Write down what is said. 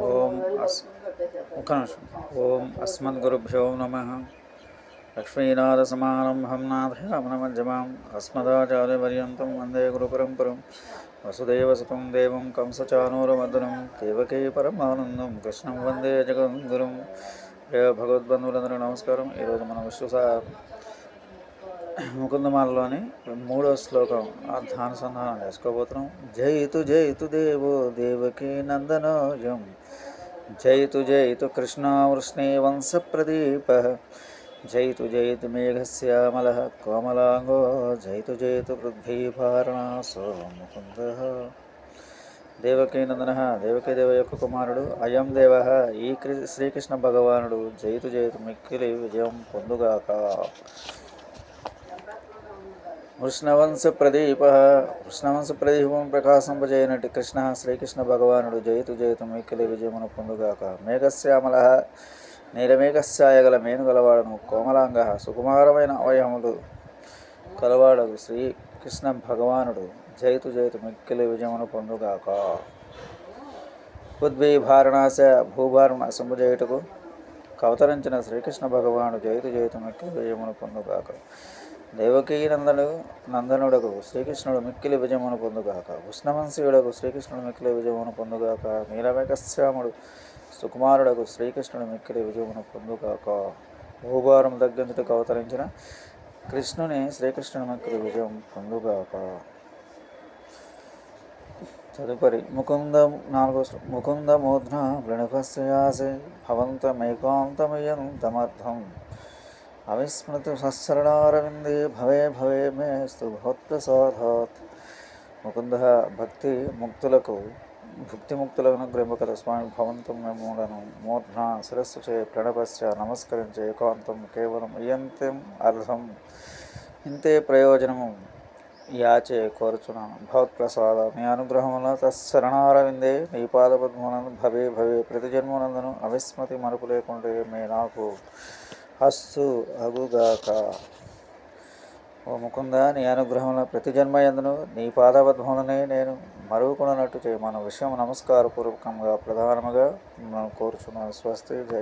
ఓం అస్ ఒక నిమిషం. ఓం అస్మద్గురుభ్యో నమ. లక్ష్మీనాథసమారంభం నాథయామనమధ్యమాం అస్మదాచార్యపర్యంతం వందే గురుపరంపరం. వసుదేవసుతం దేవం కంసచానూరమర్దనం దేవకీ పరమానందం. కృష్ణం వందే జగద్గురుం. ప్రియ భగవద్బంధువులందరూ నమస్కారం. ఈరోజు మనం విశ్వస ముకుందమాలలోని మూడో శ్లోకం అర్థానుసంధానం చేసుకోబోతున్నాం. జయితు జయితు దేవో దేవకీ నందనోజం జయితు జయితు కృష్ణావృష్ణే వంశప్రదీప జయితు జయితు మేఘశ్యామల కోమలాంగో. జయితు జయితు పృథ్వీభారణాసో ముకుంద. దేవకీనందన దేవకీదేవ యొక్క కుమారుడు అయం దేవ. ఈ శ్రీకృష్ణ భగవానుడు జయితు జయితు మిక్కిలి విజయం పొందుగాక. వృష్ణవంశ ప్రదీప వృష్ణవంశ ప్రదీపం ప్రకాశింపజేయనటి కృష్ణ. శ్రీకృష్ణ భగవానుడు జయతు జయతు మిక్కిలి విజయమును పొందుగాక. మేఘశ్యామల. నీలమేఘశ్చాయ మేనుగలవాడను మేను కోమలాంగ. సుకుమారమైన అవయములు కలవాడగు శ్రీకృష్ణ భగవానుడు జయతు జయతు మిక్కిలి విజయమును పొందుగాక. ఉద్వీభారణాశ భూభారణ సంభుజేయుటకు కవతరించిన శ్రీకృష్ణ భగవానుడు జయతు జయతు మిక్కిలి విజయమును పొందుగాక. దేవకీ నందనుడు నందనుడకు శ్రీకృష్ణుడు మిక్కిలి విజయమును పొందుగాక. ఉష్ణవంశీయుడకు శ్రీకృష్ణుడు మిక్కిలి విజయమును పొందుగాక. నీలవేకశ్యాముడు సుకుమారుడకు శ్రీకృష్ణుడు మిక్కిలి విజయమును పొందుగాక. భూభారం తగ్గించుటకు అవతరించిన కృష్ణుని శ్రీకృష్ణుని మిక్కిలి విజయం పొందుగాక. తదుపరి ముకుంద నాలుగో శ్లో- ముకుంద మూర్ధ వృణభస్యాసే భవంతమేకాంతమయ్యను తమర్థం అవిస్మృత సత్సరణారవిందే భవే భవే మే స్తు ముకుంద భక్తి ముక్తులకు భక్తి ముక్తులకు స్వామి భవంతం మేములను మూర్ధ శిరస్సు చే ప్రణపస్య నమస్కరించే ఏకాంతం కేవలం ఇయంతం అర్థం ఇంతే ప్రయోజనము యాచే కోరుచున్నాను భవత్ప్రసాద మీ అనుగ్రహమున వల్ల తత్సరణారవిందే నీ పాదపద్మనందు భవే భవే ప్రతి జన్మనందును అవిస్మృతి మరుపు లేకుంటే మీ నాకు హస్సు అగుగాక. ఓ ముకుంద నీ అనుగ్రహంలో ప్రతి జన్మ ఎందును నీ పాదవద్భములనే నేను మరుగుకున్నట్టు చేయ మన విషయం నమస్కారపూర్వకంగా ప్రధానముగా మనం కోరుచున్నాను. స్వస్తి జయ